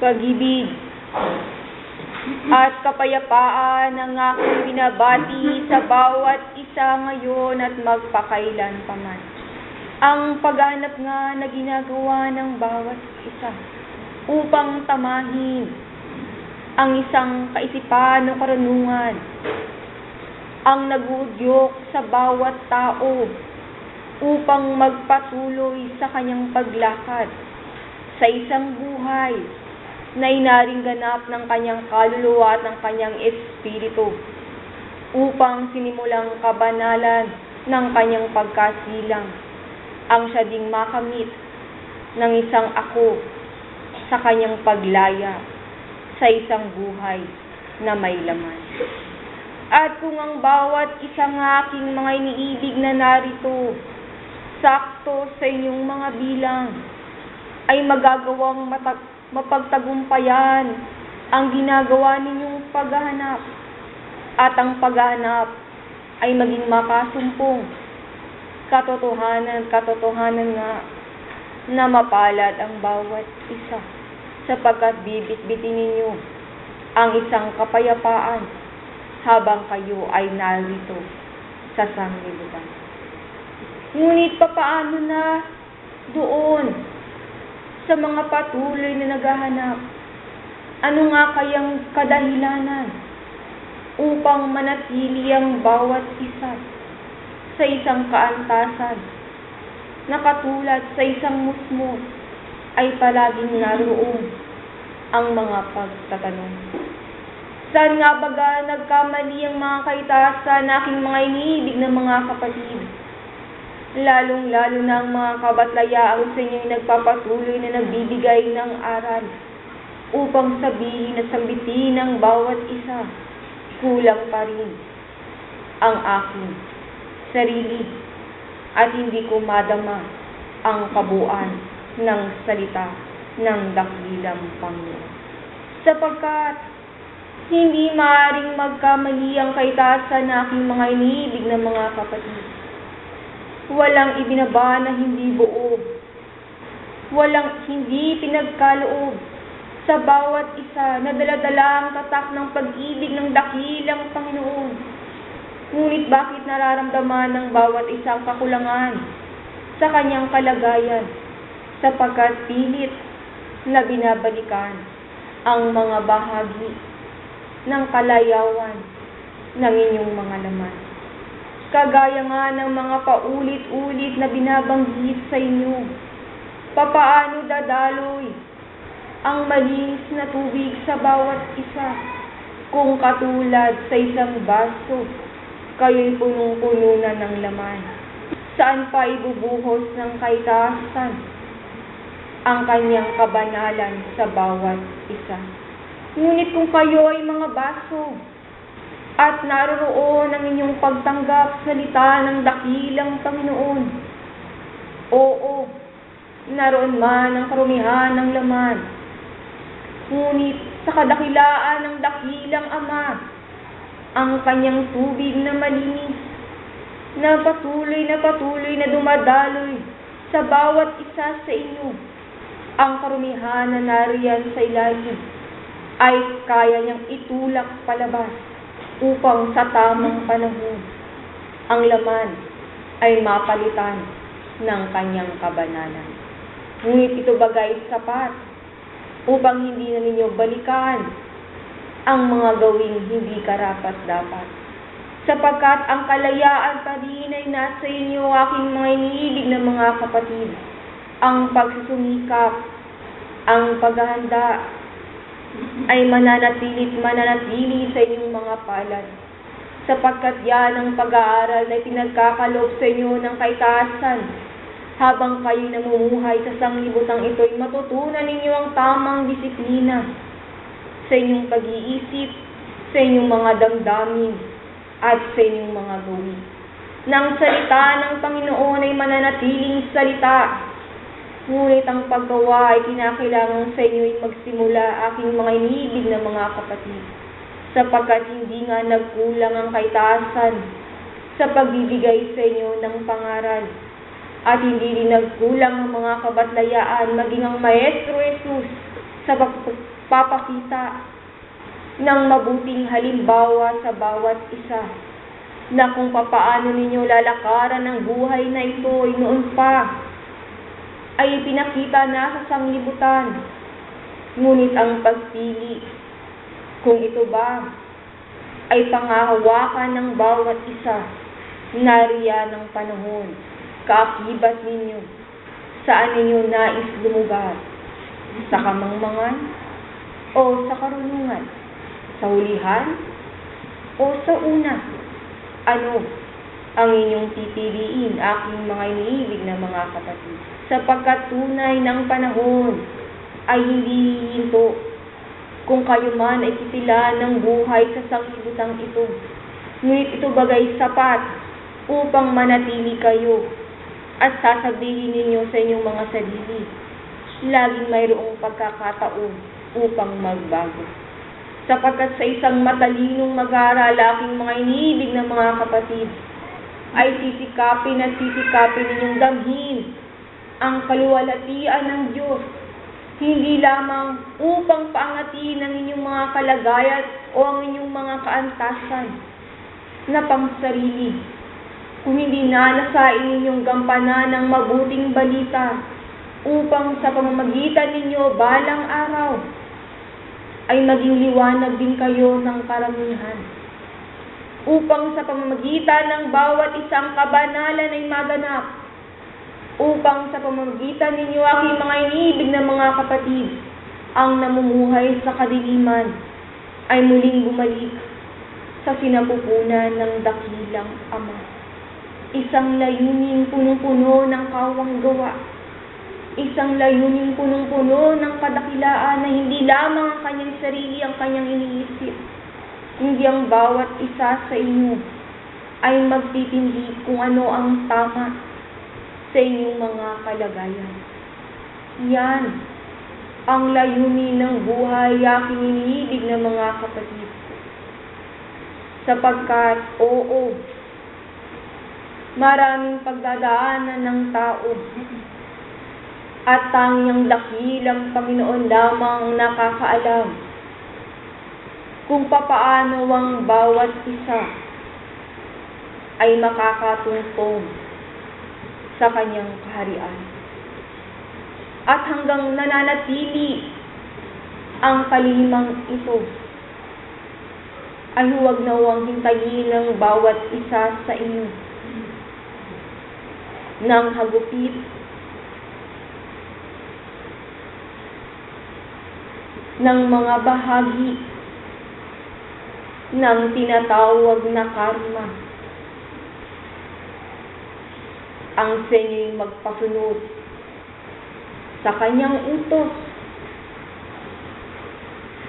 pag-ibig, at kapayapaan ang aking binabati sa bawat isa ngayon at magpakailan paman. Ang paghanap nga na ginagawa ng bawat isa upang tamahin ang isang kaisipan o karunungan. Ang nagudyok sa bawat tao upang magpatuloy sa kanyang paglakad sa isang buhay na inaring ganap ng kanyang kaluluwa at ng kanyang espiritu upang sinimulang kabanalan ng kanyang pagkasilang ang siya ding makamit ng isang ako sa kanyang paglaya sa isang buhay na may laman. At kung ang bawat isang aking mga iniibig na narito, sakto sa inyong mga bilang, ay magagawang matag mapagtagumpayan ang ginagawa ninyong paghahanap at ang paghahanap ay maging makasumpong katotohanan, katotohanan nga na mapalad ang bawat isa sapagkat bibit-bitin ninyo ang isang kapayapaan habang kayo ay narito sa sanglibutan. Ngunit papaano na doon sa mga patuloy na naghahanap? Ano nga kayang kadahilanan upang manatili ang bawat isa sa isang kaantasan na katulad sa isang musmos ay palaging naroon ang mga pagtatanong. Saan nga baga nagkamali ang mga kaitasan na aking mga iniibig na mga kapatid? Lalong-lalo na ang mga kabatlayaang sa inyo'y nagpapatuloy na nagbibigay ng aral upang sabihin at sambitin ng bawat isa, kulang pa rin ang aking sarili at hindi ko madama ang kabuuan ng salita ng dakilang Panginoon. Sapagkat hindi maaring magkamali ang kaitasan na aking mga iniibig na mga kapatid. Walang ibinaba na hindi buo. Walang hindi pinagkaloob sa bawat isa na daladala ang tatak ng pag-ibig ng dakilang Panginoon. Ngunit bakit nararamdaman ng bawat isang kakulangan sa kanyang kalagayan sapagkat pilit na binabalikan ang mga bahagi ng kalayawan ng inyong mga laman. Kagaya nga ng mga paulit-ulit na binabanggit sa inyo, papaano dadaloy ang malinis na tubig sa bawat isa kung katulad sa isang baso, kayo'y punong-puno na ng laman. Saan pa ibubuhos ng kaitasan ang kanyang kabanalan sa bawat isa? Ngunit kung kayo ay mga baso, at naroroon ang inyong pagtanggap salita ng dakilang Panginoon, oo, naroon man ang karumihan ng laman, ngunit sa kadakilaan ng dakilang Ama, ang kanyang tubig na malinis, na patuloy na patuloy na dumadaloy sa bawat isa sa inyo, ang karumihan na nariyan sa ilalim ay kaya niyang itulak palabas upang sa tamang panahon ang laman ay mapalitan ng kanyang kabanalan. Ngunit ito bagay sapat upang hindi na ninyo balikan ang mga gawing hindi karapat dapat. Sapagkat ang kalayaan pa rin ay nasa inyo, aking mga iniibig na mga kapatid. Ang pagsusumikap, ang paghahanda, ay mananatilit mananatili sa inyong mga palad. Sapagkat yan ang pag-aaral na pinagkakalob sa inyo ng kaitasan. Habang kayo namumuhay sa sanglibutang ito, ay matutunan ninyo ang tamang disiplina sa inyong pag-iisip, sa inyong mga damdamin, at sa inyong mga gawin. Nang salita ng Panginoon ay mananatiling salita, Ngunit ang paggawa ay kinakailangan sa inyo'y magsimula aking mga iniibig na mga kapatid, sapagkat hindi nga nagkulang ang kaitasan sa pagbibigay sa inyo ng pangaral, at hindi rin nagkulang ang mga kabatlayaan maging ang Maestro Jesus sa pagpapakita ng mabuting halimbawa sa bawat isa na kung papaano ninyo lalakaran ang buhay na ito ay noon pa ay pinakita na sa sanglibutan. Ngunit ang pagpili, kung ito ba ay pangahawakan ng bawat isa, nariyan ng panahon, kaakibat ninyo, saan ninyo nais lumugar, sa kamangmangan o sa karunungan, sa hulihan o sa una, ano ang inyong pipiliin, aking mga iniibig na mga kapatid, sapagkat tunay ng panahon ay hindi hihinto kung kayo man ay titila ng buhay sa sanglibutang ito. Ngunit ito bagay sapat upang manatili kayo at sasabihin ninyo sa inyong mga sarili, laging mayroong pagkakataon upang magbago. Sapagkat sa isang matalinong mag-aaral, aking mga iniibig na mga kapatid, ay sisikapin at sisikapin ninyong damhin ang kaluwalhatian ng Diyos hindi lamang upang paangatin ang inyong mga kalagayan o ang inyong mga kaantasan na pangsarili, kung hindi nanasain ninyong gampanan ng mabuting balita upang sa pamamagitan ninyo balang araw ay maging liwanag din kayo ng karamihan. Upang sa pamamagitan ng bawat isang kabanalan ay maganap upang sa pamamagitan ninyo aking mga iniibig na mga kapatid, ang namumuhay sa kadiliman ay muling bumalik sa sinapupunan ng dakilang Ama. Isang layunin punong-puno ng kawang gawa. Isang layunin punong-puno ng kadakilaan na hindi lamang ang kanyang sarili ang kanyang iniisip, hindi ang bawat isa sa inyo ay magtitindi kung ano ang tama sa inyong mga kalagayan. Yan ang layunin ng buhay aking iniibig na mga kapatid. Sapagkat, oo, maraming pagdadaanan ng tao at tangyang dakilang Panginoon lamang ang nakakaalam kung papaano ang bawat isa ay makakatungtong sa kanyang kaharian. At hanggang nananatili ang kalimang ito, ay huwag na huwag hintayin ng bawat isa sa inyo ng hagupit ng mga bahagi ng tinatawag na karma ang inyo'y magpasunod sa kanyang utos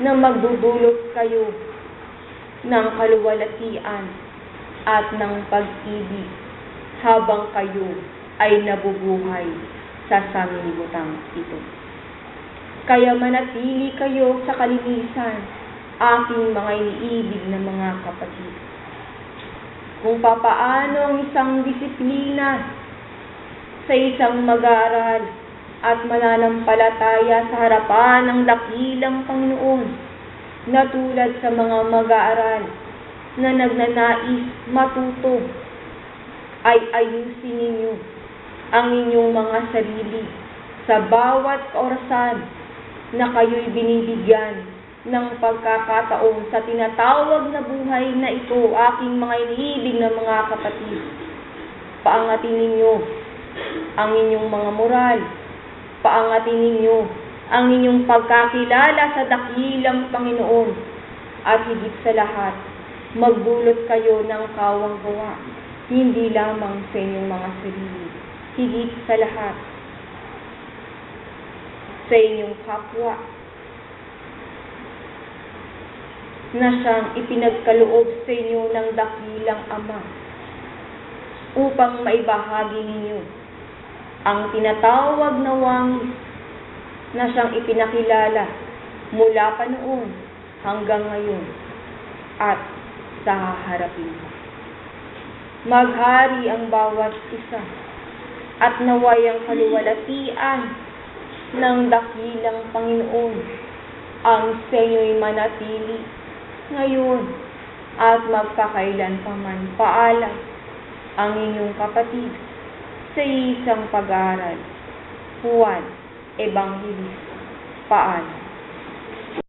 na magbubulot kayo ng kaluwalhatian at ng pag-ibig habang kayo ay nabubuhay sa sanlibutan ito. Kaya manatili kayo sa kalinisan, aking mga iniibig na mga kapatid. Kung papaano ang isang disiplina sa isang mag-aaral at mananampalataya sa harapan ng dakilang Panginoon na tulad sa mga mag-aaral na nagnanais matuto ay ayusin ninyo ang inyong mga sarili sa bawat orasan na kayo'y binibigyan ng pagkakataon sa tinatawag na buhay na ito, aking mga iniibig na mga kapatid. Paangatin ninyo ang inyong mga moral. Paangatin ninyo ang inyong pagkakilala sa dakilang Panginoon. At higit sa lahat, magbulot kayo ng kawang gawa, hindi lamang sa inyong mga sarili. Higit sa lahat, sa inyong kapwa, na siyang ipinagkaloob sa inyo ng dakilang Ama upang maibahagi ninyo ang tinatawag na wangis na siyang ipinakilala mula pa noon hanggang ngayon at sa haharapin. Maghari ang bawat isa at naway ang kaluwalhatian ng dakilang Panginoon. Ang sa inyo'y manatili ngayon at magkakailan pa man paalam ang inyong kapatid sa isang pag-aaral. Juan Evangelista. Paalam.